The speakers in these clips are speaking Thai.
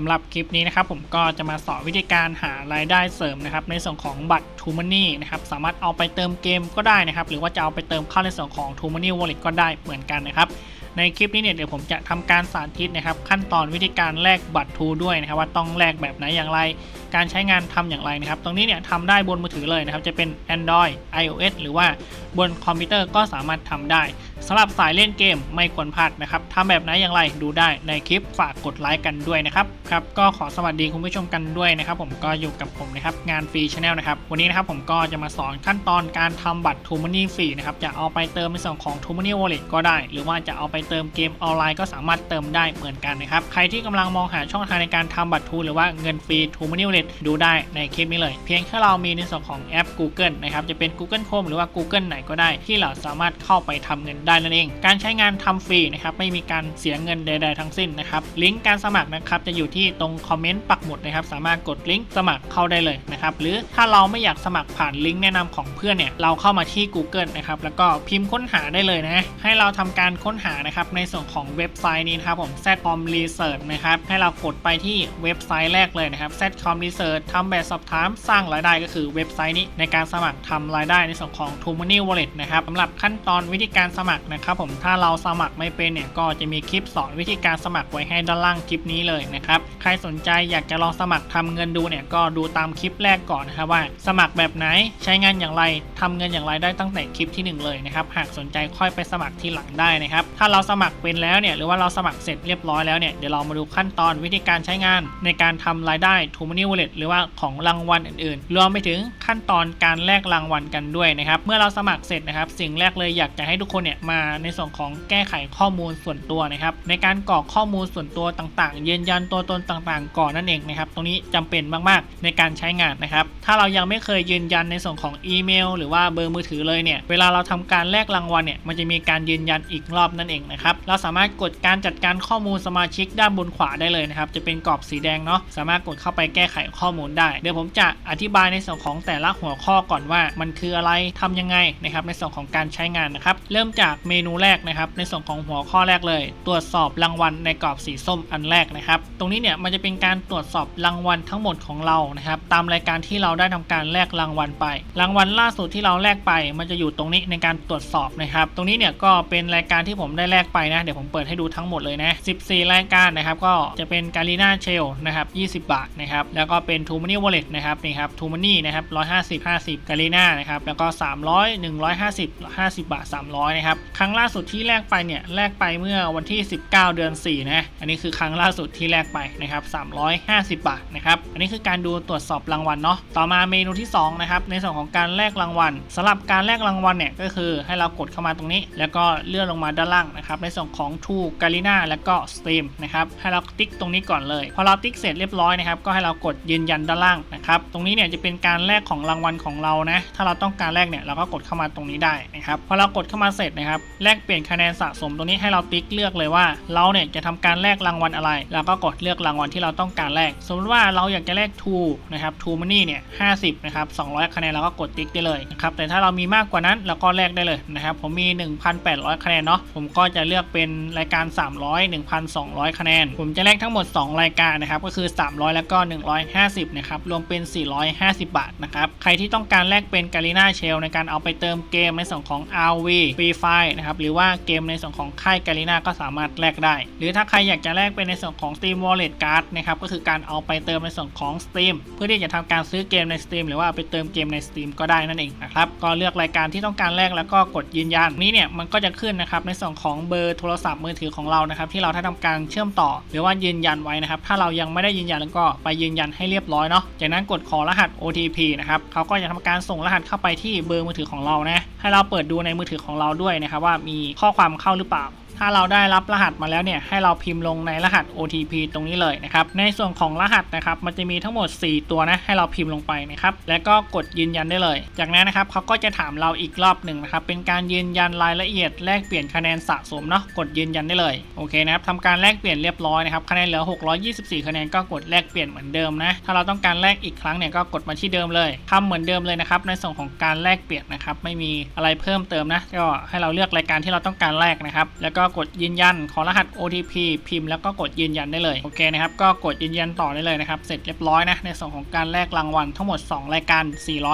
สำหรับคลิปนี้นะครับผมก็จะมาสอนวิธีการหารายได้เสริมนะครับในส่วนของบัตร t ูมันนี่นะครับสามารถเอาไปเติมเกมก็ได้นะครับหรือว่าจะเอาไปเติมเข้าในส่วนของ t ูมันนี่ Wallet ก็ได้เหมือนกันนะครับในคลิปนี้เนี่ยเดี๋ยวผมจะทำการสาธิตนะครับขั้นตอนวิธีการแลกบัตรทูด้วยนะครับว่าต้องแลกแบบไหนอย่างไร การใช้งานทำอย่างไรนะครับ ตรงนี้เนี่ยทำได้บนมือถือเลยนะครับ จะเป็น Android iOS หรือว่าบนคอมพิวเตอร์ก็สามารถทำได้สำหรับสายเล่นเกมไม่ควรพลาดนะครับทำแบบไหนอย่างไรดูได้ในคลิปฝากกดไลค์กันด้วยนะครับครับก็ขอสวัสดีคุณผู้ชมกันด้วยนะครับผมก็อยู่กับผมนะครับงานฟรีชาแนลนะครับวันนี้นะครับผมก็จะมาสอนขั้นตอนการทำบัตรทูมันนี่ฟรีนะครับจะเอาไปเติมในส่วนของทูมันนี่วอลเล็ตก็ได้ หรือว่าจะเอาไปเติมเกมออนไลน์ก็สามารถเติมได้เหมือนกันนะครับใครที่กำลังมองหาช่องทางในการทำบัตรทูหรือว่าเงินฟรีทูมันนี่วอลเล็ตดูได้ในคลิปนี้เลย เพียงแค่เรามีในส่วนของแอป Google นะครับจะเป็น Google Chrome หรือว่า Google ไหนก็ได้ ที่เราสามารถเข้าไปทำเงินได้นั่นเอง การใช้งานทำฟรีนะครับไม่มีการเสียเงินใด ๆ ทั้งสิ้นนะครับลิงก์การสมัครนะครับจะอยู่ที่ตรงคอมเมนต์ปักหมุดนะครับสามารถกดลิงก์สมัครเข้าได้เลยนะครับหรือถ้าเราไม่อยากสมัครผ่านลิงก์แนะนำของเพื่อนเนี่ยเราเข้ามาที่ Google นะครับแล้วก็พิมพ์ค้นหาได้เลยนะให้เราทำการค้นหานะครับในส่วนของเว็บไซต์นี้นะครับผม Zcom Research นะครับให้เรากดไปที่เว็บไซต์แรกเลยนะครับ Zcom Research ทำแบบสอบถามสร้างรายได้ก็คือเว็บไซต์นี้ในการสมัครทำรายได้ในส่วนของ t o Money Wallet นะครับสำหรับขั้นตอนวิธีการสมัครนะครับผมถ้าเราสมัครไม่เป็นเนี่ยก็จะมีคลิปสอนวิธีการสมัครไว้ให้ด้านล่างคลิปนี้เลยนะครับใครสนใจอยากจะลองสมัครทำเงินดูเนี่ยก็ดูตามคลิปแรกก่อนนะครับว่า สมัครแบบไหนใช้งานอย่างไรทำเงินอย่างไรได้ตั้งแต่คลิปที่หนึ่งเลยนะครับหากสนใจค่อยไปสมัครที่หลังได้นะครับถ้าเราสมัครเป็นแล้วเนี่ยหรือว่าเราสมัครเสร็จเรียบร้อยแล้วเนี่ยเดี๋ยวเรามาดูขั้นตอนวิธีการใช้งานในการทำรายได้ t o m o n y Wallet หรือว่าของรางวัลอื่นๆ รวมไปถึงขั้นตอนการแลกรางวัลกันด้วยนะครับ เมื่อเราสมัครเสร็จนะครับ สิ่งแรกเลยอยากจะให้ทุกคนเนี่ยมาในส่วนของแก้ไขข้อมูลส่วนตัวนะครับ ในการกรอกข้อมูลส่วนตัวต่างๆ ยืนยันตัวตนต่างๆ ก่อนนั่นเองนะครับ ตรงนี้จำเป็นมากๆ ในการใช้งานนะครับ ถ้าเรายังไม่เคยยืนยันในส่วนของอีเมล หรือว่าเบอร์มือถือเลยเนี่ย เวลาเราทำการแลกรางวัลเนี่ย มันจะมีการยืนยันอีกรอบนั่นเองนะครับ เราสามารถกดการจัดการข้อมูลสมาชิกด้านบนขวาได้เลยนะครับ จะเป็นกรอบสีแดงเนาะ สามารถกดเข้าไปแก้ไขข้อมูลได้ เดี๋ยวผมจะอธิบายในส่วนของแต่ละหัวข้อก่อนว่า มันคืออะไรทำยังไงนะครับในส่วนของการใช้งานนะครับเริ่มจากเมนูแรกนะครับในส่วนของหัวข้อแรกเลย ตรวจสอบรางวัลในกรอบสีส้มอันแรกนะครับตรงนี้เนี่ยมันจะเป็นการตรวจสอบรางวัลทั้งหมดของเรานะครับตามรายการที่เราได้ทำการแลกรางวัลไป รางวัลล่าสุดที่เราแลกไป มันจะอยู่ตรงนี้ในการตรวจสอบนะครับตรงนี้เนี่ยก็เป็นรายการที่ผมได้แลกไปนะเดี๋ยวผมเปิดให้ดูทั้งหมดเลยนะ14 รายการนะครับก็จะเป็นการีนาเชลนะครับ20 บาทนะครับแล้วก็็เป็นทูมันนี่วอลเล็ตนะครับนี่ครับทูมันนี่นะครับ 150 50การีน่านะครับแล้วก็ 300 150 50 บาท 300 นะครับ ครั้งล่าสุดที่แลกไปเนี่ยแลกไปเมื่อวันที่ 19 เดือน 4 นะ อันนี้คือครั้งล่าสุดที่แลกไปนะครับ 350 บาทนะครับอันนี้คือการดูตรวจสอบรางวัลเนาะต่อมาเมนูที่2นะครับในส่วนของการแลกรางวัลสำหรับการแลกรางวัลเนี่ยก็คือให้เรากดเข้ามาตรงนี้ แล้วก็เลื่อนลงมาด้านล่างนะครับในส่วนของ t ูกาลิน่าแล้วก็ Steam นะครับให้เราติ๊กตรงนี้ก่อนเลยพอเราติ๊กเสร็จเรียบร้อยนะครับก็ให้เรากดยืนยันด้านล่างนะครับ ตรงนี้เนี่ยจะเป็นการแลกของรางวัลของเรานะ ถ้าเราต้องการแลกเนี่ยเราก็กดเข้ามาตรงนี้ได้นะครับพอเรากดเข้ามาเสร็จนะครับแลกเปลี่ยนคะแนนสะสมตรงนี้ให้เราติ๊กเลือกเลยว่า เราเนี่ยจะทำการแลกรางวัลอะไร เราก็กดเลือกรางวัลที่เราต้องการแลกสมมติว่าเราอยากจะแลกทูนะครับทูมันนี่เนี่ยห้าสิบนะครับ200คะแนนเราก็กดติ๊กได้เลยนะครับแต่ถ้าเรามีมากกว่านั้นเราก็แลกได้เลยนะครับผมมี 1,800 คะแนนเนาะผมก็จะเลือกเป็นรายการ 300 1,200 คะแนน ผมจะแลกทั้งหมด 2 รายการนะครับก็คือ 300 แล้วก็50นะครับรวมเป็น 450 บาทนะครับใครที่ต้องการแลกเป็นการีนาเชลในการเอาไปเติมเกมในส่วนของ RV Free Fire นะครับหรือว่าเกมในส่วนของค่ายการีนาก็สามารถแลกได้ หรือถ้าใครอยากจะแลกเป็นในส่วนของ Steam Wallet Card นะครับก็คือการเอาไปเติมในส่วนของ Steam เพื่อที่จะทำการซื้อเกมใน Steam หรือว่าเอาไปเติมเกมใน Steam ก็ได้นั่นเองนะครับก็เลือกรายการที่ต้องการแลกแล้วก็กดยืนยันนี้เนี่ยมันก็จะขึ้นนะครับในส่วนของเบอร์โทรศัพท์มือถือของเรานะครับที่เราได้ทำการเชื่อมต่อ หรือว่ายืนยันไว้นะครับถ้าเรายังไม่ได้ยืนยันแล้วก็ไปยืนยันให้เรียบร้อยเนาะ จากนั้นกดขอรหัส OTP นะครับเขาก็จะทำการส่งรหัสเข้าไปที่เบอร์มือถือของเรานะ ให้เราเปิดดูในมือถือของเราด้วยนะครับว่ามีข้อความเข้าหรือเปล่า ถ้าเราได้รับรหัสมาแล้วเนี่ยให้เราพิมพ์ลงในรหัส OTP ตรงนี้เลยนะครับในส่วนของรหัสนะครับมันจะมีทั้งหมด 4 ตัวนะให้เราพิมพ์ลงไปนะครับแล้วก็กดยืนยันได้เลย จากนั้นนะครับเขาก็จะถามเราอีกรอบหนึ่งนะครับเป็นการยืนยันรายละเอียดแลกเปลี่ยนคะแนนสะสมเนาะกดยืนยันได้เลยโอเคนะครับทำการแลกเปลี่ยนเรียบร้อยนะครับคะแนนเหลือ 624 คะแนนก็กดแลกเปลี่ยนเหมือนเดิมนะถ้าเราต้องการแลกอีกครั้งเนี่ยก็กดมาที่เดิมเลยทำเหมือนเดิมเลยนะครับในส่วนของการแลกเปลี่ยนนะครับไม่มีอะไรเพิ่มเติมนะก็ให้เราเลือกรายการที่เราต้องการแลกนะครับแล้วก็กดยืนยัน ขอรหัส OTP พิมพ์แล้วก็กดยืนยันได้เลย โอเคนะครับ ก็กดยืนยันต่อได้เลยนะครับ เสร็จเรียบร้อยนะ ในส่วนของการแลกรางวัลทั้งหมด 2 รายการ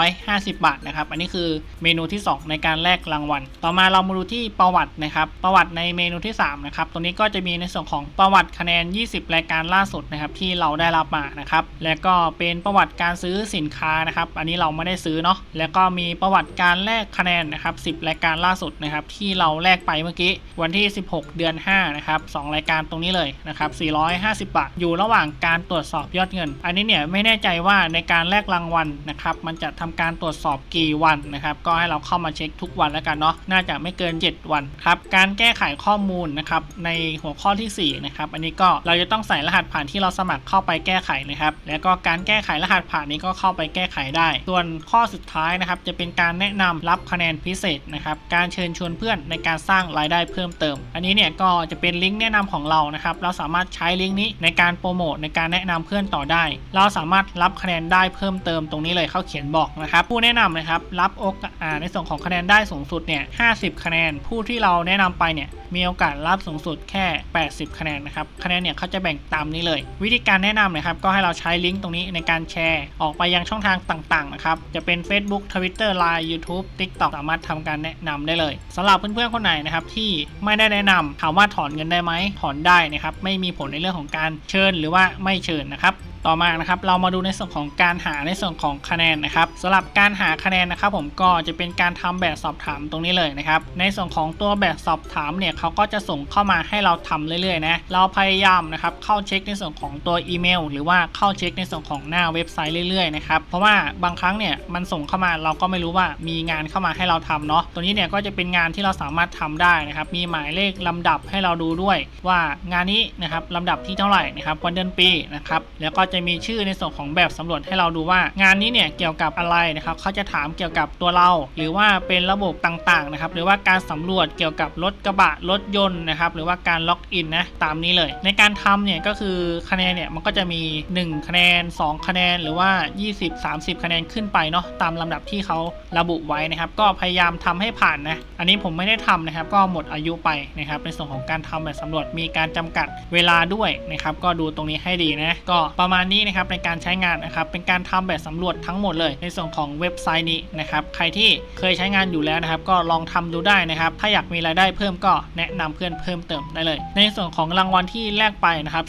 450 บาทนะครับ อันนี้คือเมนูที่ 2 ในการแลกรางวัล ต่อมาเรามาดูที่ประวัตินะครับ ประวัติในเมนูที่3นะครับ ตรงนี้ก็จะมีในส่วนของประวัติคะแนน 20 รายการล่าสุดนะครับที่เราได้รับมานะครับ แล้วก็เป็นประวัติการซื้อสินค้านะครับ อันนี้เราไม่ได้ซื้อเนาะ แล้วก็มีประวัติการแลกคะแนนนะครับ 10 รายการล่าสุดนะครับที่เราแลกไปเมื่อกี้วันที่16 เดือน 5 นะครับ 2 รายการตรงนี้เลยนะครับ 450 บาท อยู่ระหว่างการตรวจสอบยอดเงิน อันนี้เนี่ยไม่แน่ใจว่าในการแลกรางวัลนะครับ มันจะทำการตรวจสอบกี่วันนะครับ ก็ให้เราเข้ามาเช็คทุกวันแล้วกันเนาะ น่าจะไม่เกิน 7 วันครับ การแก้ไขข้อมูลนะครับในหัวข้อที่4นะครับ อันนี้ก็เราจะต้องใส่รหัสผ่านที่เราสมัครเข้าไปแก้ไขนะครับ แล้วก็การแก้ไขรหัสผ่านนี้ก็เข้าไปแก้ไขได้ ส่วนข้อสุดท้ายนะครับจะเป็นการแนะนำรับคะแนนพิเศษนะครับ การเชิญชวนเพื่อนในการสร้างรายได้เพิ่มเติมอันนี้เนี่ยก็จะเป็นลิงก์แนะนำของเรานะครับ เราสามารถใช้ลิงก์นี้ในการโปรโมทในการแนะนำเพื่อนต่อได้ เราสามารถรับคะแนนได้เพิ่มเติมตรงนี้เลยเขาเขียนบอกนะครับ ผู้แนะนำนะครับรับโอกาสในส่วนของคะแนนได้สูงสุดเนี่ย50 คะแนน ผู้ที่เราแนะนำไปเนี่ยมีโอกาสรับสูงสุดแค่ 80 คะแนนนะครับ คะแนนเนี่ยเขาจะแบ่งตามนี้เลย วิธีการแนะนำนะครับก็ให้เราใช้ลิงก์ตรงนี้ในการแชร์ ออกไปยังช่องทางต่างๆนะครับ จะเป็น Facebook Twitter Line YouTube TikTok สามารถทำการแนะนำได้เลยสำหรับเพื่อนๆคนไหนนะครับที่ไม่ได้แนะนำถามว่าถอนเงินได้ไหมถอนได้นะครับไม่มีผลในเรื่องของการเชิญหรือว่าไม่เชิญนะครับ ต่อมานะครับเรามาดูในส่วนของการหาในส่วนของคะแนนนะครับสำหรับการหาคะแนนนะครับ ผมก็จะเป็นการทำแบบสอบถามตรงนี้เลยนะครับ ในส่วนของตัวแบบสอบถามเนี่ยเขาก็จะส่งเข้ามาให้เราทำเรื่อยๆนะเราพยายามนะครับเข้าเช็คในส่วนของตัวอีเมล หรือว่าเข้าเช็คในส่วนของหน้าเว็บไซต์เรื่อยๆนะครับเพราะว่าบางครั้งเนี่ยมันส่งเข้ามาเราก็ไม่รู้ว่ามีงานเข้ามาให้เราทำเนาะตัวนี้เนี่ยก็จะเป็นงานที่เราสามารถทำได้นะครับมีหมายเลขลำดับให้เราดูด้วย ว่างานนี้นะครับลำดับที่เท่าไหร่นะครับวันเดือนปีนะครับแล้วก็จะมีชื่อในส่วนของแบบสำรวจให้เราดูว่างานนี้เนี่ยเกี่ยวกับอะไรนะครับเขาจะถามเกี่ยวกับตัวเรา หรือว่าเป็นระบบต่างๆนะครับหรือว่าการสำรวจเกี่ยวกับรถกระบะรถยนต์นะครับหรือว่าการล็อกอินนะตามนี้เลย ในการทำเนี่ยก็คือคะแนนเนี่ยมันก็จะมี 1 คะแนน 2 คะแนนหรือว่า 20 30 คะแนนขึ้นไปเนาะตามลำดับที่เขาระบุไว้นะครับ ก็พยายามทำให้ผ่านนะอันนี้ผมไม่ได้ทำนะครับ ก็หมดอายุไปนะครับในส่วนของการทำแบบสำรวจมีการจำกัดเวลาด้วยนะครับ ก็ดูตรงนี้ให้ดีนะก็ประมาณนี้นะครับในการใช้งานนะครับเป็นการทำแบบสำรวจทั้งหมดเลย ในส่วนของเว็บไซต์นี้นะครับใครที่เคยใช้งานอยู่แล้วนะครับ ก็ลองทำดูได้นะครับ ถ้าอยากมีรายได้เพิ่มก็แนะนำเพื่อนเพิ่มเติมได้เลย ในส่วนของรางวัลที่แลกไปนะครับ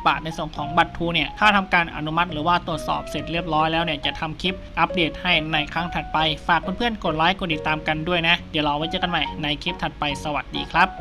450 บาท ในส่วนของบัตรทูเนี่ยถ้าทำการอนุมัติหรือว่าตรวจสอบเสร็จเรียบร้อยแล้วเนี่ยจะทำคลิปอัปเดตให้ในครั้งถัดไป ฝากเพื่อนๆกดไลค์กดติดตามกันด้วยนะ เดี๋ยวเราไว้เจอกันใหม่ในคลิปถัดไปสวัสดีครับ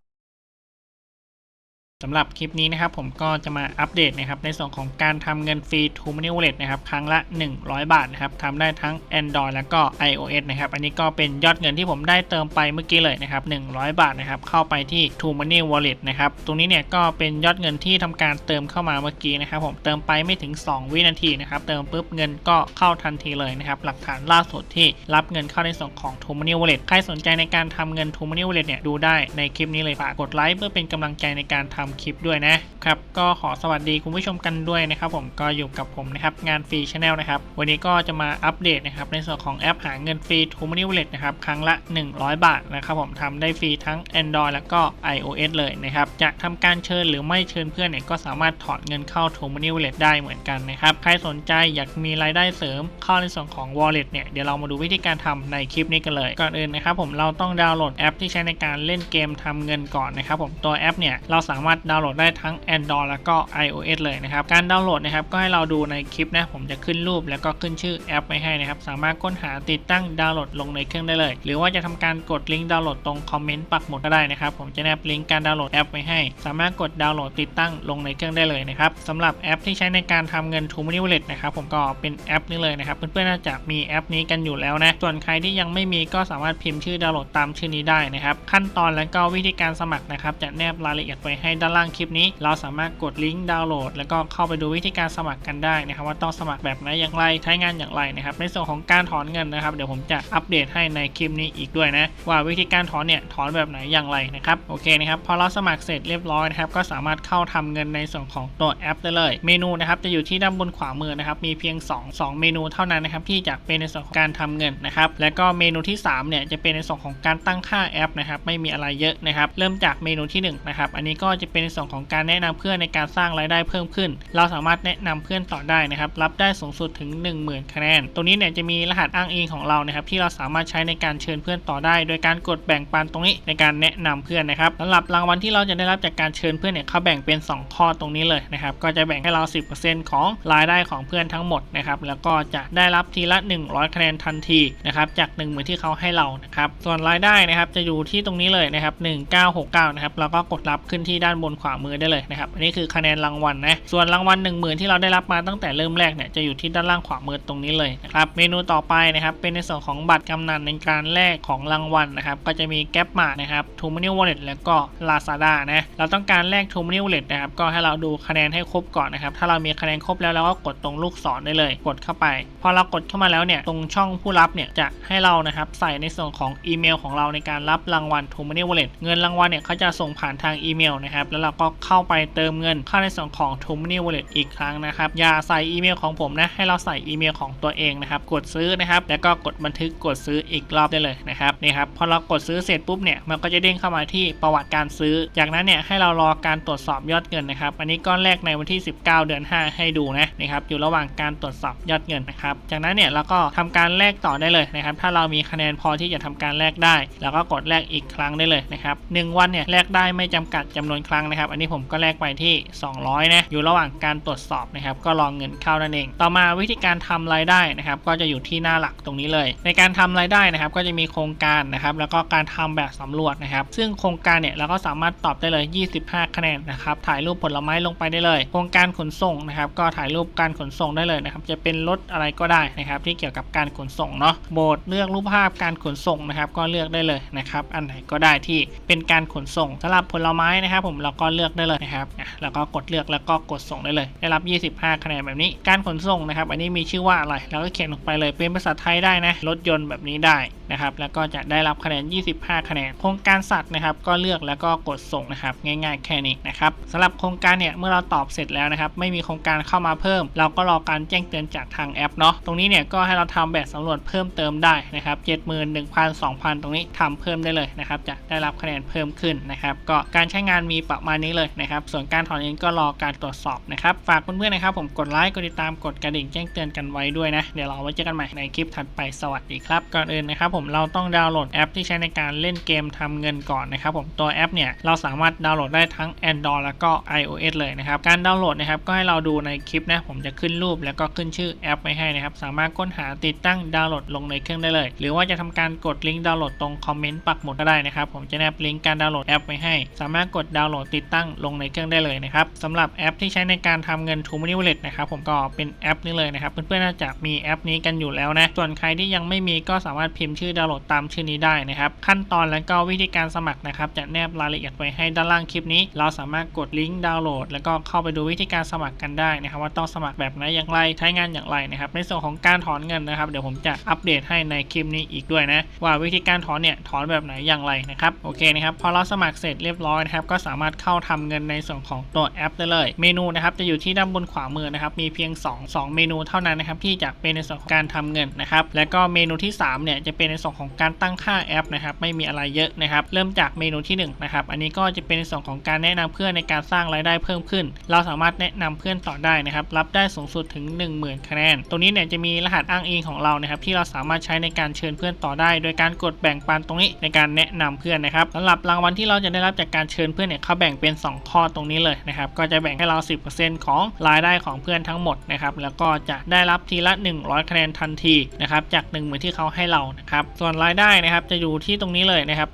สำหรับคลิปนี้นะครับผมก็จะมาอัปเดตนะครับในส่วนของการทำเงินฟรี t o Money Wallet นะครับครั้งละ 100 บาทนะครับทำได้ทั้ง Android แล้วก็ iOS นะครับอันนี้ก็เป็นยอดเงินที่ผมได้เติมไปเมื่อกี้เลยนะครับ100 บาทนะครับเข้าไปที่ t o Money Wallet นะครับตรงนี้เนี่ยก็เป็นยอดเงินที่ทำการเติมเข้ามาเมื่อกี้นะครับผมเติมไปไม่ถึง 2 วินาทีนะครับเติมปุ๊บเงินก็เข้าทันทีเลยนะครับหลักฐานล่าสุดที่รับเงินเข้าในส่วนของ t o Money Wallet ใครสนใจในการทำเงิน t o Money Wallet เนี่ยดูได้ในคลิปนี้เลยฝากกดไลค์เพื่อเป็นกำลังใจในการทำคลิปด้วยนะครับก็ขอสวัสดีคุณผู้ชมกันด้วยนะครับผมก็อยู่กับผมนะครับงานฟรีชาแนลนะครับวันนี้ก็จะมาอัปเดตนะครับในส่วนของแอปหาเงินฟรี t o Money Wallet นะครับครั้งละ 100 บาทนะครับผมทำได้ฟรีทั้ง Android แล้วก็ iOS เลยนะครับจะทำการเชิญหรือไม่เชิญเพื่อนเนี่ยก็สามารถถอนเงินเข้า t o Money Wallet ได้เหมือนกันนะครับใครสนใจอยากมีรายได้เสริมเข้าในส่วนของ Wallet เนี่ยเดี๋ยวเรามาดูวิธีการทำในคลิปนี้กันเลยก่อนอื่นนะครับผมเราต้องดาวน์โหลดแอปที่ใช้ในการเล่นเกมทำเงินก่อนนะครับผมตัวแอปเนี่ยเราสามารถดาวน์โหลดได้ทั้ง Android แล้วก็ iOS เลยนะครับ การดาวน์โหลดนะครับก็ให้เราดูในคลิปนะ ผมจะขึ้นรูปแล้วก็ขึ้นชื่อแอปไว้ให้นะครับ สามารถค้นหาติดตั้งดาวน์โหลดลงในเครื่องได้เลย หรือว่าจะทำการกดลิงก์ดาวน์โหลดตรงคอมเมนต์ปักหมุดก็ได้นะครับ ผมจะแนบลิงก์การดาวน์โหลดแอปไว้ให้ สามารถกดดาวน์โหลดติดตั้งลงในเครื่องได้เลยนะครับสำหรับแอปที่ใช้ในการทำเงิน t o Money Wallet นะครับผมก็เป็นแอปนี้เลยนะครับเพื่อนๆน่าจะมีแอปนี้กันอยู่แล้วนะส่วนใครที่ยังไม่มีก็สามารถพิมพ์ชื่อดาวน์โหลดตามชื่อนี้ได้นะครับขั้นตอนและก็วิธีการสมัครนะครับจะแนบรายละเอียดไว้ให้ด้านานล่างคลิปนี้ เราสามารถกดลิงก์ดาวน์โหลด แล้วก็เข้าไปดูวิธีการสมัครกันได้นะครับว่าต้องสมัครแบบไหนอย่างไรใช้งานอย่างไรนะครับในส่วนของการถอนเงินนะครับ เดี๋ยวผมจะอัปเดตให้ในคลิปนี้อีกด้วยนะว่าวิธีการถอนเนี่ยถอนแบบไหนอย่างไรนะครับโอเคนะครับพอเราสมัครเสร็จเรียบร้อยนะครับก็สามารถเข้าทำเงินในส่วนของตัวแอปได้เลย เมนูนะครับจะอยู่ที่ด้านบนขวามือนะครับมีเพียง 2 2 เมนูเท่านั้นนะครับที่จะเป็นในส่วนของการทำเงินนะครับแล้วก็เมนูที่3เนี่ยจะเป็นในส่วนของการตั้งค่าแอปนะครับไม่มีอะไรเยอะนะครับเริ่มจากเมนูที่1นะครับอันนี้ก็จะเป็นในส่วนของการแนะนำเพื่อนในการสร้างรายได้เพิ่มขึ้น เราสามารถแนะนำเพื่อนต่อได้นะครับรับได้สูงสุดถึง 10,000 คะแนน ตรงนี้เนี่ยจะมีรหัสอ้างอิงของเรานะครับที่เราสามารถใช้ในการเชิญเพื่อนต่อได้ โดยการกดแบ่งปันตรงนี้ในการแนะนำเพื่อนนะครับสำหรับรางวัลที่เราจะได้รับจากการเชิญเพื่อนเนี่ยเขาแบ่งเป็น 2 ข้อตรงนี้เลยนะครับก็จะแบ่งให้เรา 10%ของรายได้ของเพื่อนทั้งหมดนะครับแล้วก็จะได้รับทีละ 100 คะแนนทันทีนะครับจาก1 0,000ที่เขาให้เรานะครับส่วนรายได้นะครับจะอยู่ที่ตรงนี้เลยนะครับ1969นะครับแล้วก็กดรับขึ้นที่ด้านบนนขวามือได้เลยนะครับ อันนี้คือคะแนนรางวัลนะ ส่วนรางวัล1 0,000 ที่เราได้รับมาตั้งแต่เริ่มแรกเนี่ยจะอยู่ที่ด้านล่างขวามือตรงนี้เลยนะครับ เมนูต่อไปนะครับเป็นในส่วนของบัตรกำนันในการแลกของรางวัลนะครับ ก็จะมีแก๊ปมานะครับทูมานิวอลเล็ตแล้วก็ Lazada นะ เราต้องการแลกทูมานิวอลเล็ตนะครับ ก็ให้เราดูคะแนนให้ครบก่อนนะครับ ถ้าเรามีคะแนนครบแล้วเราก็กดตรงลูกศรได้เลย กดเข้าไป พอเรากดเข้ามาแล้วเนี่ยตรงช่องผู้รับเนี่ยจะให้เรานะครับใส่ในส่วนของอีเมลของเราในการรับรางวัลทูมานิวอลเล็ตเงินรางวัลเนี่ยเขาจะส่งผ่านทางอีเมลนะครับแล้วเราก็เข้าไปเติมเงินเข้าในส่วนของทูมานิวอลเล็ตอีกครั้งนะครับอย่าใส่อีเมลของผมนะให้เราใส่อีเมลของตัวเองนะครับกดซื้อนะครับแล้วก็กดบันทึกกดซื้ออีกรอบได้เลยนะครับนี่ครับพอเรากดซื้อเสร็จปุ๊บเนี่ยมันก็จะเด้งเข้ามาที่ประวัติการซื้อ จากนั้นเนี่ยให้เรารอการตรวจสอบยอดเงินนะครับอันนี้ก้อนแรกในวันที่ 19 เดือน 5 ให้ดูนะนะครับอยู่ระหว่างการตรวจสอบยอดเงินนะครับจากนั้นเนี่ยเราก็ทำการแลกต่อได้เลยนะครับถ้าเรามีคะแนนพอที่จะทำการแลกได้ แล้วก็กดแลกอีกครั้งได้เลยนะครับหวันเนี่ยแลกได้ไม่จำกัดจำนวนครั้งนะครับ อันนี้ผมก็แลกไปที่ 200 นะ อยู่ระหว่างการตรวจสอบนะครับ ก็รองเงินเข้านั่นเอง ต่อมาวิธีการทำรายได้นะครับ ก็จะอยู่ที่หน้าหลักตรงนี้เลย ในการทำรายได้นะครับ ก็จะมีโครงการนะครับ แล้วก็การทำแบบสำรวจนะครับ ซึ่งโครงการเนี่ยเราก็สามารถตอบได้เลย 25 คะแนนนะครับ ถ่ายรูปผลไม้ลงไปได้เลย โครงการขนส่งนะครับ ก็ถ่ายรูปการขนส่งได้เลยนะครับ จะเป็นรถอะไรก็ได้นะครับที่เกี่ยวกับการขนส่งเนาะโหมดเลือกรูปภาพการขนส่งนะครับ ก็เลือกได้เลยนะครับ อันไหนก็ได้ที่เป็นการขนส่งสำหรับผลไม้นะครับ ผมเราก็เลือกได้เลยนะครับแล้วก็กดเลือกแล้วก็กดส่งได้เลย ได้รับ 25 คะแนนแบบนี้ การขนส่งนะครับ อันนี้มีชื่อว่าอะไรเราก็เขียนลงไปเลยเป็นภาษาไทยได้นะรถยนต์แบบนี้ได้นะครับแล้วก็จะได้รับคะแนน 25 คะแนน โครงการสัตว์นะครับ ก็เลือกแล้วก็กดส่งนะครับ ง่ายๆแค่นี้นะครับสำหรับโครงการเนี่ยเมื่อเราตอบเสร็จแล้วนะครับ ไม่มีโครงการเข้ามาเพิ่ม เราก็รอการแจ้งเตือนจากทางแอปเนาะตรงนี้เนี่ยก็ให้เราทำแบบสำรวจเพิ่มเติมได้นะครับ71,000 2,000ตรงนี้ทำเพิ่มได้เลยนะครับจะได้รับคะแนนเพิ่มขึ้นนะครับก็การใช้งานมีประมาณนี้เลยนะครับ ส่วนการถอนเองก็รอการตรวจสอบนะครับ ฝากเพื่อนๆนะครับ ผมกดไลค์ กดติดตาม กดกระดิ่งแจ้งเตือนกันไว้ด้วยนะ เดี๋ยวเราไว้เจอกันใหม่ในคลิปถัดไปสวัสดีครับ ก่อนอื่นนะครับผมเราต้องดาวน์โหลดแอปที่ใช้ในการเล่นเกมทำเงินก่อนนะครับผมตัวแอปเนี่ยเราสามารถดาวน์โหลดได้ทั้ง Android แล้วก็ iOS เลยนะครับ การดาวน์โหลดนะครับก็ให้เราดูในคลิปนะผมจะขึ้นรูปแล้วก็ขึ้นชื่อแอปไว้ให้นะครับสามารถค้นหาติดตั้งดาวน์โหลดลงในเครื่องได้เลย หรือว่าจะทำการกดลิงก์ดาวน์โหลดตรงคอมเมนต์ปักหมุดก็ได้นะครับผมจะแนบลิงก์การดาวน์โหลดแอปไว้ให้ สามารถกดดาวน์โหลดติดตั้งลงในเครื่องได้เลยนะครับสำหรับแอปที่ใช้ในการทำเงิน t ู Money Wallet นะครับผมก็เป็นแอปนี้เลยนะครับ เพื่อนๆน่าจะมีแอปนี้กันอยู่แล้วนะส่วนใครที่ยังไม่มีก็สามารถพิมพ์ชื่อดาวน์โหลดตามชื่อนี้ได้นะครับขั้นตอนและก็วิธีการสมัครนะครับจะแนบรายละเอียดไว้ให้ด้านล่างคลิปนี้ เราสามารถกดลิงก์ดาวน์โหลด แล้วก็เข้าไปดูวิธีการสมัครกันได้นะครับว่าต้องสมัครแบบไหนอย่างไรใช้งานอย่างไรนะครับในส่วนของการถอนเงินนะครับ เดี๋ยวผมจะอัปเดตให้ในคลิปนี้อีกด้วยนะว่าวิธีการถอนเนี่ยถอนแบบไหนอย่างไรนะครับโอเคนะครับพอเราสมัครเสร็จเรียบร้อยนะครับก็สามารถเข้าทำเงินในส่วนของตัวแอปได้เลย เมนูนะครับจะอยู่ที่ด้านบนขวามือนะครับมีเพียง 2 2 เมนูเท่านั้นนะครับที่จะเป็นในส่วนของการทำเงินนะครับแล้วก็เมนูที่3เนี่ยจะเป็นในส่วนของการตั้งค่าแอปนะครับไม่มีอะไรเยอะนะครับเริ่มจากเมนูที่1นะครับอันนี้ก็จะเป็นในส่วนของการแนะนำเพื่อนในการสร้างรายได้เพิ่มขึ้น เราสามารถแนะนำเพื่อนต่อได้นะครับรับได้สูงสุดถึง 10,000 คะแนน ตรงนี้เนี่ยจะมีรหัสอ้างอิงของเรานะครับที่เราสามารถใช้ในการเชิญเพื่อนต่อได้ โดยการกดแบ่งปันตรงนี้ในการแนะนำเพื่อนนะครับสำหรับรางวัลที่เราจะได้รับจากการเชิญเพื่อนเนี่ยเขาแบ่งบ่งเป็น 2 ข้อตรงนี้เลยนะครับ ก็จะแบ่งให้เรา 10%ของรายได้ของเพื่อนทั้งหมดนะครับ แล้วก็จะได้รับทีละ 100 คะแนนทันทีนะครับ จาก1 0,000ที่เขาให้เรานะครับ ส่วนรายได้นะครับจะอยู่ที่ตรงนี้เลยนะครับ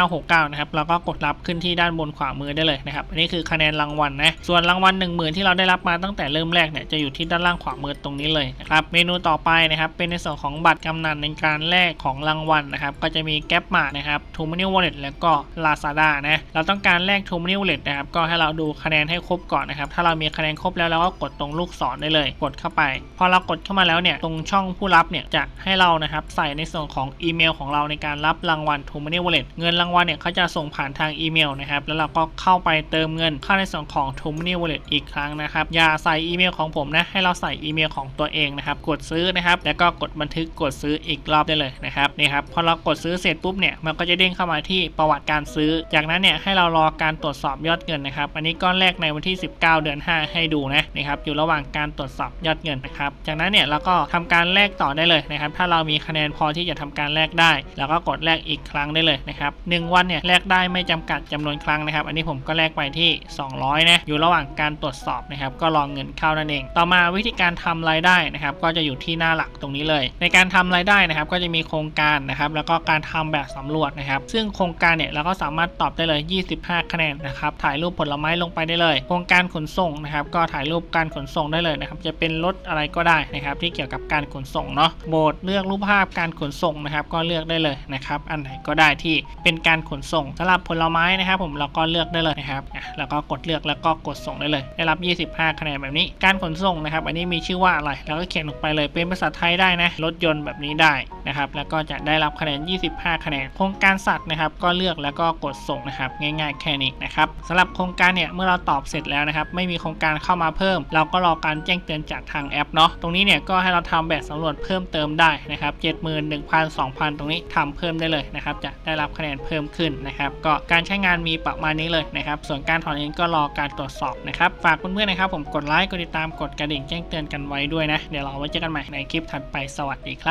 1969นะครับ แล้วก็กดรับขึ้นที่ด้านบนขวามือได้เลยนะครับ อันนี้คือคะแนนรางวัลนะ ส่วนรางวัล1 0,000 ที่เราได้รับมาตั้งแต่เริ่มแรกเนี่ย จะอยู่ที่ด้านล่างขวามือตรงนี้เลยนะครับ เมนูต่อไปนะครับ เป็นในส่วนของบัตรกำนันในการแลกของรางวัลนะครับ ก็จะมีแก๊ปมานะครับทูมานิวอลเล็ตแล้วก็ Lazada นะ เราต้องการแลกทูมานิว Wallet นะครับก็ให้เราดูคะแนนให้ครบก่อนนะครับถ้าเรามีคะแนนครบแล้วเราก็กดตรงลูกศรได้เลย กดเข้าไป พอเรากดเข้ามาแล้วเนี่ยตรงช่องผู้รับเนี่ยจะให้เรานะครับใส่ในส่วนของอีเมลของเราในการรับรางวัล t o m o n e y Wallet เงินรางวัลเนี่ยเขาจะส่งผ่านทางอีเมลนะครับแล้วเราก็เข้าไปเติมเงินเข้าในส่วนของ t o m o n e y Wallet อีกครั้งนะครับอย่าใส่อีเมลของผมนะให้เราใส่อีเมลของตัวเองนะครับกดซื้อนะครับแล้วก็กดบันทึกกดซื้ออีกรอบได้เลยนะครับนี่ครับพอเรากดซื้อเสร็จปุ๊บเนี่ยมันก็จะเด้งเข้ามาที่ประวัติการซื้อ จากนั้นเนี่ยให้เรารอการตรวจสอบยอดเงินนะครับ อันนี้ก้อนแรกในวันที่ 19 เดือน 5 ให้ดูนะนะครับ อยู่ระหว่างการตรวจสอบยอดเงินนะครับ จากนั้นเนี่ยเราก็ทำการแลกต่อได้เลยนะครับ ถ้าเรามีคะแนนพอที่จะทำการแลกได้แล้วก็กดแลกอีกครั้งได้เลยนะครับหนึ่งวันเนี่ยแลกได้ไม่จำกัดจำนวนครั้งนะครับ อันนี้ผมก็แลกไปที่ 200 นะ อยู่ระหว่างการตรวจสอบนะครับ ก็รอเงินเข้านั่นเอง ต่อมาวิธีการทำรายได้นะครับ ก็จะอยู่ที่หน้าหลักตรงนี้เลย ในการทำรายได้นะครับ ก็จะมีโครงการนะครับ แล้วก็การทำแบบสำรวจนะครับ ซึ่งโครงการเนี่ยเราก็สามารถตอบได้เลย 25 คะแนนนะครับถ่ายรูปผลไม้ลงไปได้เลยโครงการขนส่งนะครับก็ถ่ายรูปการขนส่งได้เลยนะครับจะเป็นรถอะไรก็ได้นะครับที่เกี่ยวกับการขนส่งเนาะโหมดเลือกรูปภาพการขนส่งนะครับก็เลือกได้เลยนะครับอันไหนก็ได้ที่เป็นการขนส่งสำหรับผลไม้นะครับผมเราก็เลือกได้เลยนะครับแล้วก็กดเลือกแล้วก็กดส่งได้เลย ได้รับ 25 คะแนนแบบนี้ การขนส่งนะครับ อันนี้มีชื่อว่าอะไรแล้วก็เขียนลงไปเลยเป็นภาษาไทยได้นะรถยนต์แบบนี้ได้นะครับแล้วก็จะได้รับคะแนน 25 คะแนนโครงการสัตว์นะครับ ก็เลือกแล้วก็กดส่งนะครับง่าย ๆ แค่นี้นะครับสำหรับโครงการเนี่ยเมื่อเราตอบเสร็จแล้วนะครับไม่มีโครงการเข้ามาเพิ่ม เราก็รอการแจ้งเตือนจากทางแอปเนาะตรงนี้เนี่ยก็ให้เราทำแบบสำรวจเพิ่มเติมได้นะครับ70,000 1,000 2,000ตรงนี้ทำเพิ่มได้เลยนะครับจะได้รับคะแนนเพิ่มขึ้นนะครับก็การใช้งานมีประมาณนี้เลยนะครับส่วนการถอนเงินก็รอการตรวจสอบนะครับฝากเพื่อนๆนะครับผมกดไลค์กดติดตามกดกระดิ่งแจ้งเตือนกันไว้ด้วยนะเดี๋ยวเราไว้เจอกันใหม่ในคลิปถัดไปสวัสดีครับ